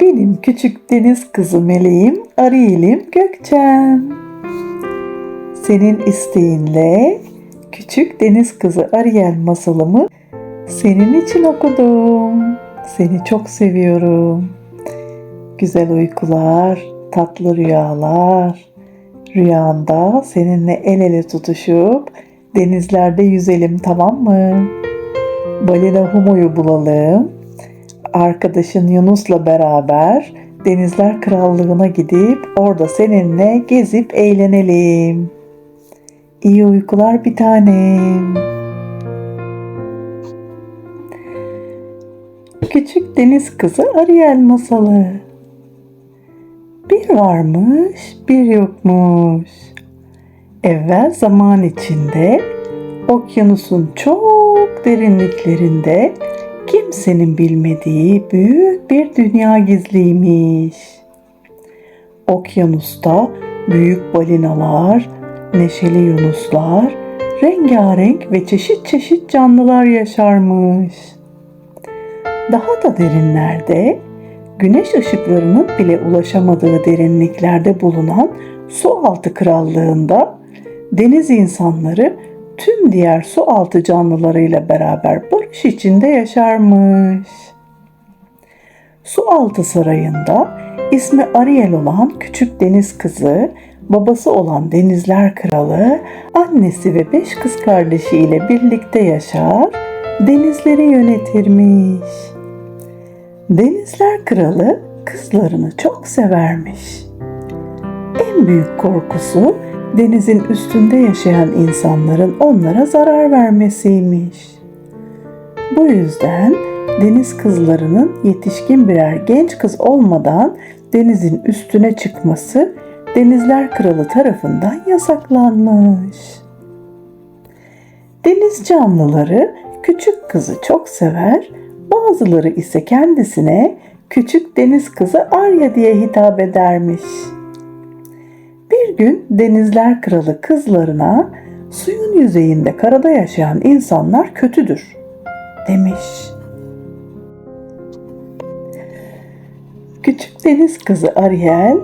Benim küçük deniz kızı meleğim Ariel'im Gökçem. Senin isteğinle küçük deniz kızı Ariel masalımı senin için okudum. Seni çok seviyorum. Güzel uykular, tatlı rüyalar. Rüyanda seninle el ele tutuşup denizlerde yüzelim tamam mı? Balina Humo'yu bulalım. Arkadaşın Yunus'la beraber Denizler Krallığı'na gidip orada seninle gezip eğlenelim. İyi uykular bir tanem. Küçük deniz kızı Ariel masalı. Bir varmış, bir yokmuş. Evvel zaman içinde okyanusun çok derinliklerinde kimsenin bilmediği büyük bir dünya gizliymiş. Okyanusta büyük balinalar, neşeli yunuslar, rengarenk ve çeşit çeşit canlılar yaşarmış. Daha da derinlerde, güneş ışıklarının bile ulaşamadığı derinliklerde bulunan su altı krallığında deniz insanları tüm diğer su altı canlılarıyla beraber barış içinde yaşarmış. Su altı sarayında ismi Ariel olan küçük deniz kızı, babası olan denizler kralı, annesi ve beş kız kardeşiyle birlikte yaşar, denizleri yönetirmiş. Denizler kralı kızlarını çok severmiş. En büyük korkusu denizin üstünde yaşayan insanların onlara zarar vermesiymiş. Bu yüzden deniz kızlarının yetişkin birer genç kız olmadan denizin üstüne çıkması Denizler Kralı tarafından yasaklanmış. Deniz canlıları küçük kızı çok sever, bazıları ise kendisine küçük deniz kızı Arya diye hitap edermiş. Gün Denizler Kralı kızlarına suyun yüzeyinde karada yaşayan insanlar kötüdür demiş. Küçük deniz kızı Ariel,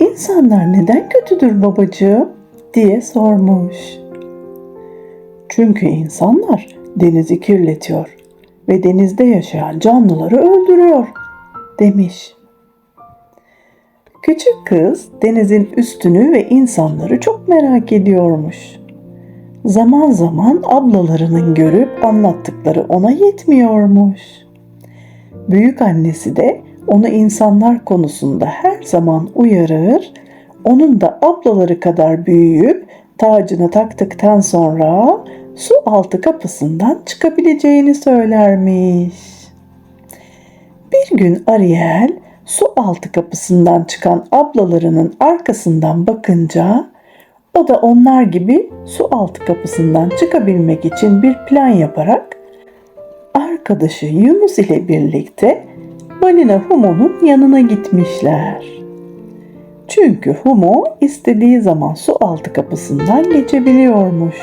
insanlar neden kötüdür babacığım diye sormuş. Çünkü insanlar denizi kirletiyor ve denizde yaşayan canlıları öldürüyor demiş. Küçük kız denizin üstünü ve insanları çok merak ediyormuş. Zaman zaman ablalarının görüp anlattıkları ona yetmiyormuş. Büyük annesi de onu insanlar konusunda her zaman uyarır, onun da ablaları kadar büyüyüp tacını taktıktan sonra su altı kapısından çıkabileceğini söylermiş. Bir gün Ariel su altı kapısından çıkan ablalarının arkasından bakınca o da onlar gibi su altı kapısından çıkabilmek için bir plan yaparak arkadaşı Yunus ile birlikte balina Humo'nun yanına gitmişler. Çünkü Humo istediği zaman su altı kapısından geçebiliyormuş.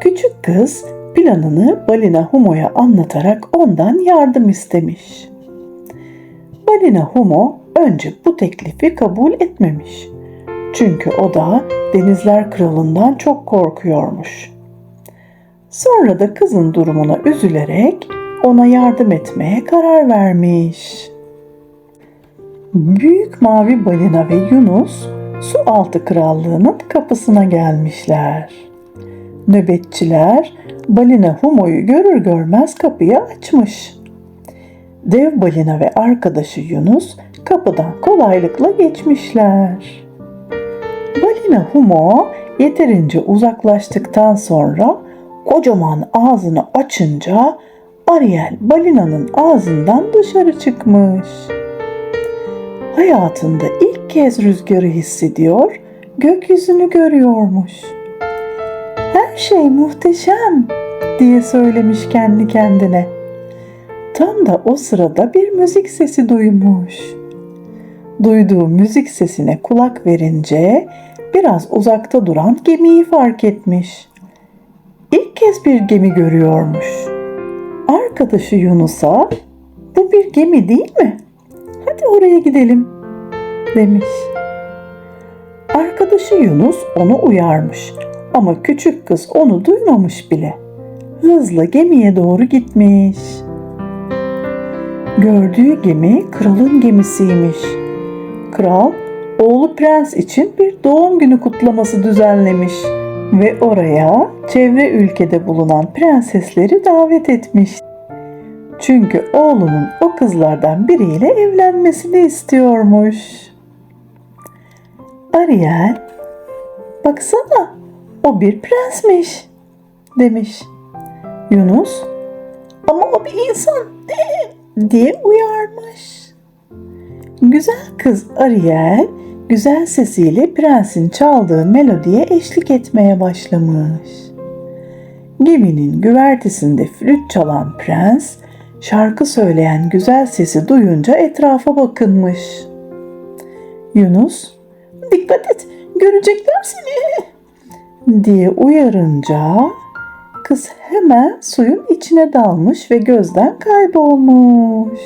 Küçük kız planını balina Humo'ya anlatarak ondan yardım istemiş. Balina Humo önce bu teklifi kabul etmemiş. Çünkü o da denizler kralından çok korkuyormuş. Sonra da kızın durumuna üzülerek ona yardım etmeye karar vermiş. Büyük mavi balina ve Yunus su altı krallığının kapısına gelmişler. Nöbetçiler balina Humo'yu görür görmez kapıyı açmış. Dev balina ve arkadaşı Yunus kapıdan kolaylıkla geçmişler. Balina Humo yeterince uzaklaştıktan sonra kocaman ağzını açınca Ariel balinanın ağzından dışarı çıkmış. Hayatında ilk kez rüzgarı hissediyor, gökyüzünü görüyormuş. Her şey muhteşem diye söylemiş kendi kendine. Tam da o sırada bir müzik sesi duymuş. Duyduğu müzik sesine kulak verince biraz uzakta duran gemiyi fark etmiş. İlk kez bir gemi görüyormuş. Arkadaşı Yunus'a bu bir gemi değil mi? Hadi oraya gidelim demiş. Arkadaşı Yunus onu uyarmış ama küçük kız onu duymamış bile. Hızla gemiye doğru gitmiş. Gördüğü gemi kralın gemisiymiş. Kral oğlu prens için bir doğum günü kutlaması düzenlemiş ve oraya çevre ülkede bulunan prensesleri davet etmiş. Çünkü oğlunun o kızlardan biriyle evlenmesini istiyormuş. Ariel, baksana o bir prensmiş demiş. Yunus, ama o bir insan diye uyarmış. Güzel kız Ariel güzel sesiyle prensin çaldığı melodiye eşlik etmeye başlamış. Geminin güvertesinde flüt çalan prens şarkı söyleyen güzel sesi duyunca etrafa bakınmış. Yunus, dikkat et görecekler seni diye uyarınca kız hemen suyun içine dalmış ve gözden kaybolmuş.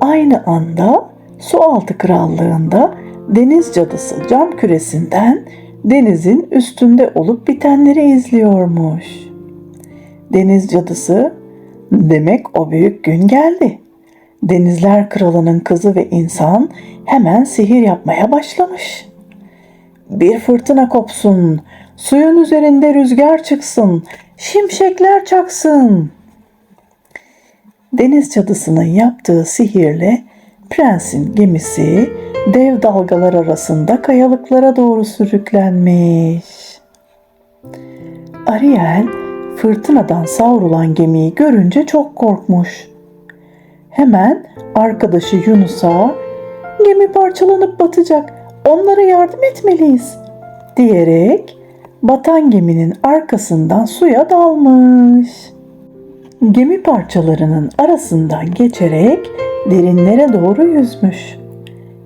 Aynı anda sualtı krallığında deniz cadısı cam küresinden denizin üstünde olup bitenleri izliyormuş. Deniz cadısı demek o büyük gün geldi. Denizler kralının kızı ve insan hemen sihir yapmaya başlamış. Bir fırtına kopsun, suyun üzerinde rüzgar çıksın, şimşekler çaksın. Deniz cadısının yaptığı sihirle prensin gemisi dev dalgalar arasında kayalıklara doğru sürüklenmiş. Ariel fırtınadan savrulan gemiyi görünce çok korkmuş. Hemen arkadaşı Yunus'a gemi parçalanıp batacak onlara yardım etmeliyiz diyerek batan geminin arkasından suya dalmış. Gemi parçalarının arasından geçerek derinlere doğru yüzmüş.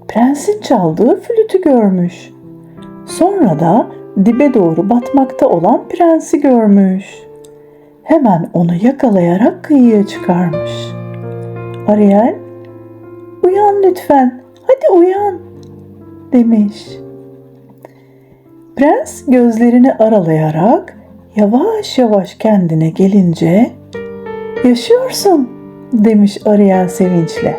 Prensin çaldığı flütü görmüş. Sonra da dibe doğru batmakta olan prensi görmüş. Hemen onu yakalayarak kıyıya çıkarmış. Ariel, uyan lütfen, hadi uyan demiş. Prens gözlerini aralayarak yavaş yavaş kendine gelince Yaşıyorsun demiş Ariel sevinçle.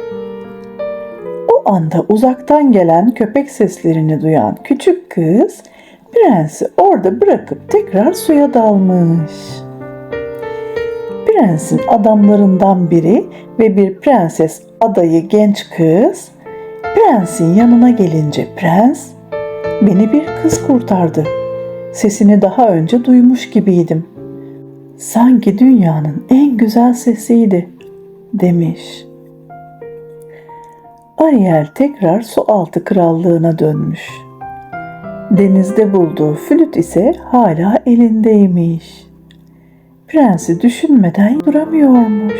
O anda uzaktan gelen köpek seslerini duyan küçük kız prensi orada bırakıp tekrar suya dalmış. Prensin adamlarından biri ve bir prenses adayı genç kız prensin yanına gelince prens beni bir kız kurtardı. Sesini daha önce duymuş gibiydim. Sanki dünyanın en güzel sesiydi demiş. Ariel tekrar su altı krallığına dönmüş. Denizde bulduğu flüt ise hala elindeymiş. Prensi düşünmeden duramıyormuş.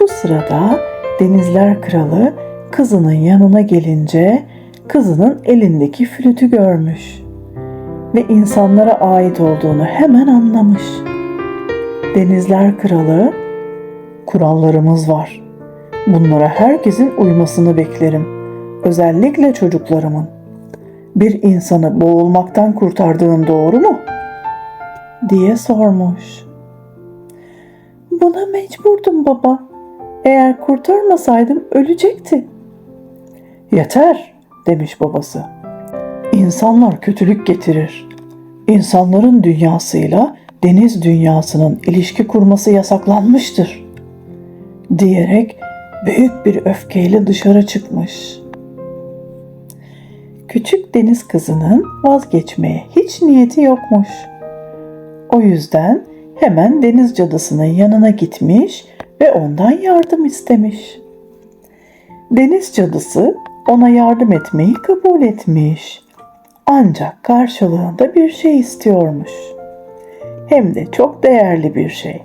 Bu sırada denizler kralı kızının yanına gelince kızının elindeki flütü görmüş ve insanlara ait olduğunu hemen anlamış. Denizler kralı, kurallarımız var. Bunlara herkesin uymasını beklerim. Özellikle çocuklarımın. Bir insanı boğulmaktan kurtardığın doğru mu? diye sormuş. Buna mecburdum baba. Eğer kurtarmasaydım ölecekti. Yeter demiş babası. İnsanlar kötülük getirir. İnsanların dünyasıyla deniz dünyasının ilişki kurması yasaklanmıştır. Diyerek büyük bir öfkeyle dışarı çıkmış. Küçük deniz kızının vazgeçmeye hiç niyeti yokmuş. O yüzden hemen deniz cadısının yanına gitmiş ve ondan yardım istemiş. Deniz cadısı ona yardım etmeyi kabul etmiş. Ancak karşılığında bir şey istiyormuş. Hem de çok değerli bir şey.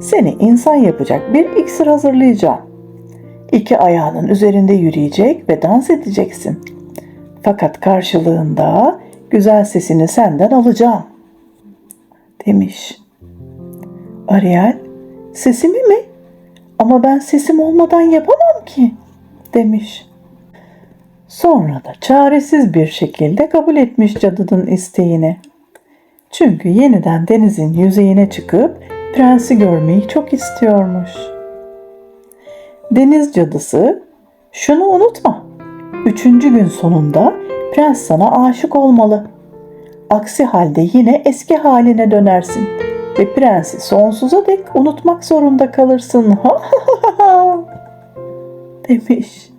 Seni insan yapacak bir iksir hazırlayacağım. İki ayağının üzerinde yürüyecek ve dans edeceksin. Fakat karşılığında güzel sesini senden alacağım." demiş. Ariel Sesimi mi? Ama ben sesim olmadan yapamam ki demiş. Sonra da çaresiz bir şekilde kabul etmiş cadının isteğini. Çünkü yeniden denizin yüzeyine çıkıp prensi görmeyi çok istiyormuş. Deniz cadısı, şunu unutma. Üçüncü gün sonunda prens sana aşık olmalı. Aksi halde yine eski haline dönersin ve prensi sonsuza dek unutmak zorunda kalırsın. Ha ha ha ha demiş.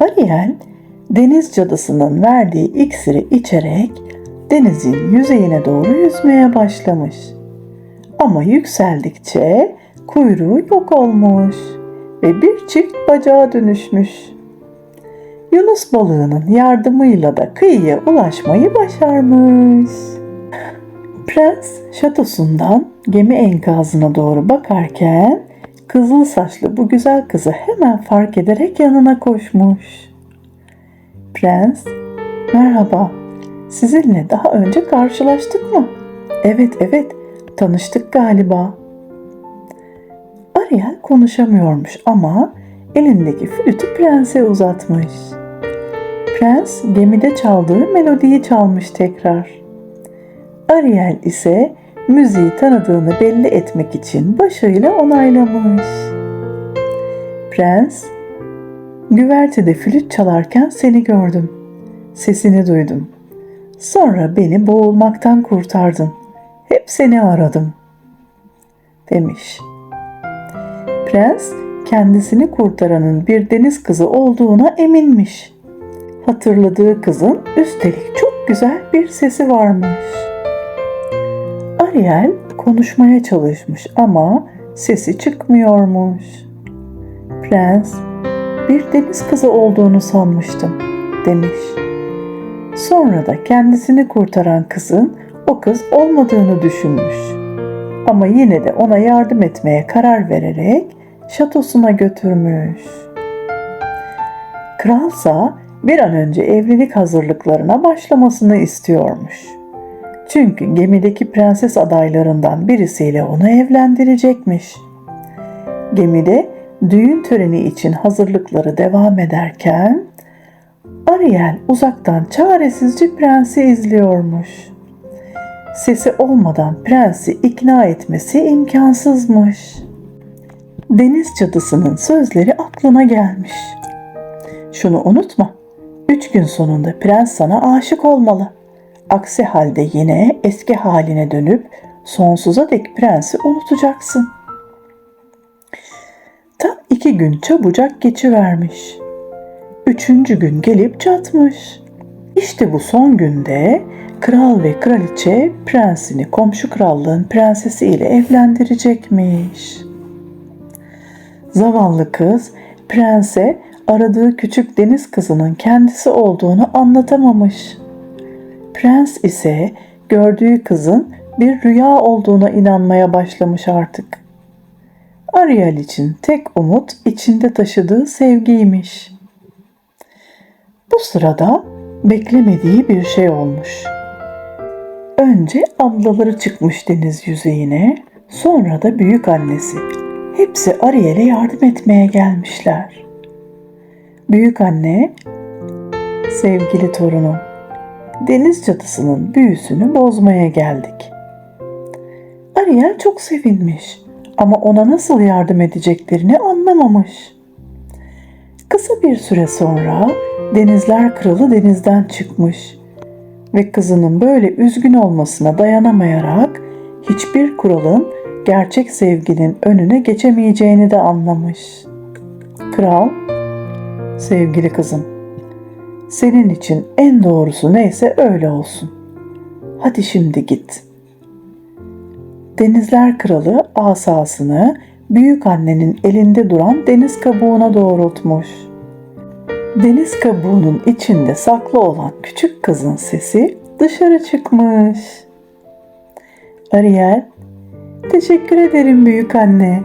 Ariel deniz cadısının verdiği iksiri içerek denizin yüzeyine doğru yüzmeye başlamış. Ama yükseldikçe kuyruğu yok olmuş ve bir çift bacağa dönüşmüş. Yunus balığının yardımıyla da kıyıya ulaşmayı başarmış. Prens şatosundan gemi enkazına doğru bakarken kızıl saçlı bu güzel kızı hemen fark ederek yanına koşmuş. Prens, merhaba, sizinle daha önce karşılaştık mı? Evet, evet, tanıştık galiba. Ariel konuşamıyormuş ama elindeki flütü prense uzatmış. Prens gemide çaldığı melodiyi çalmış tekrar. Ariel ise müziği tanıdığını belli etmek için başıyla onaylamış. Prens, güvertede flüt çalarken seni gördüm. Sesini duydum. Sonra beni boğulmaktan kurtardın. Hep seni aradım." demiş. Prens kendisini kurtaranın bir deniz kızı olduğuna eminmiş. Hatırladığı kızın üstelik çok güzel bir sesi varmış. Ariel konuşmaya çalışmış ama sesi çıkmıyormuş. Prens, bir deniz kızı olduğunu sanmıştım demiş. Sonra da kendisini kurtaran kızın o kız olmadığını düşünmüş. Ama yine de ona yardım etmeye karar vererek şatosuna götürmüş. Kralsa bir an önce evlilik hazırlıklarına başlamasını istiyormuş. Çünkü gemideki prenses adaylarından birisiyle onu evlendirecekmiş. Gemide düğün töreni için hazırlıkları devam ederken Ariel uzaktan çaresizce prensi izliyormuş. Sesi olmadan prensi ikna etmesi imkansızmış. Deniz cadısının sözleri aklına gelmiş. Şunu unutma. Üç gün sonunda prens sana aşık olmalı. Aksi halde yine eski haline dönüp sonsuza dek prensi unutacaksın. Tam iki gün çabucak geçivermiş. Üçüncü gün gelip çatmış. İşte bu son günde kral ve kraliçe prensini komşu krallığın prensesi ile evlendirecekmiş. Zavallı kız prense aradığı küçük deniz kızının kendisi olduğunu anlatamamış. Prens ise gördüğü kızın bir rüya olduğuna inanmaya başlamış artık. Ariel için tek umut içinde taşıdığı sevgiymiş. Bu sırada beklemediği bir şey olmuş. Önce ablaları çıkmış deniz yüzeyine, sonra da büyük annesi. Hepsi Ariel'e yardım etmeye gelmişler. Büyük anne, sevgili torunum, deniz cadısının büyüsünü bozmaya geldik. Ariel çok sevinmiş ama ona nasıl yardım edeceklerini anlamamış. Kısa bir süre sonra Denizler Kralı denizden çıkmış ve kızının böyle üzgün olmasına dayanamayarak hiçbir kuralın gerçek sevginin önüne geçemeyeceğini de anlamış. Kral, sevgili kızım, senin için en doğrusu neyse öyle olsun. Hadi şimdi git. Denizler Kralı asasını büyük annenin elinde duran deniz kabuğuna doğrultmuş. Deniz kabuğunun içinde saklı olan küçük kızın sesi dışarı çıkmış. Ariel, teşekkür ederim büyük anne.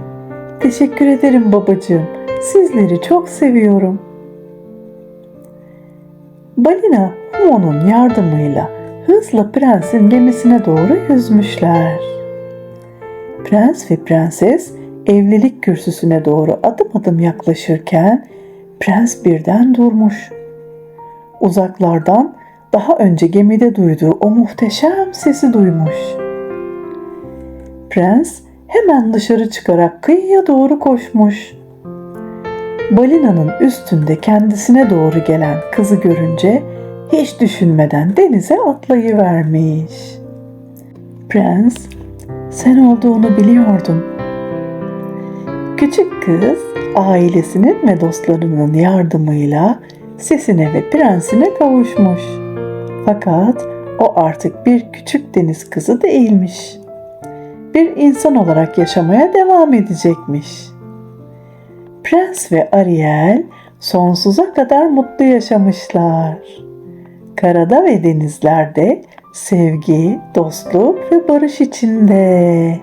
Teşekkür ederim babacığım. Sizleri çok seviyorum. Balina Humo'nun yardımıyla hızla prensin gemisine doğru yüzmüşler. Prens ve prenses evlilik kürsüsüne doğru adım adım yaklaşırken prens birden durmuş. Uzaklardan daha önce gemide duyduğu o muhteşem sesi duymuş. Prens hemen dışarı çıkarak kıyıya doğru koşmuş. Balinanın üstünde kendisine doğru gelen kızı görünce hiç düşünmeden denize atlayıvermiş. Prens, sen olduğunu biliyordum. Küçük kız ailesinin ve dostlarının yardımıyla sesine ve prensine kavuşmuş. Fakat o artık bir küçük deniz kızı değilmiş. Bir insan olarak yaşamaya devam edecekmiş. Prens ve Ariel sonsuza kadar mutlu yaşamışlar. Karada ve denizlerde sevgi, dostluk ve barış içinde.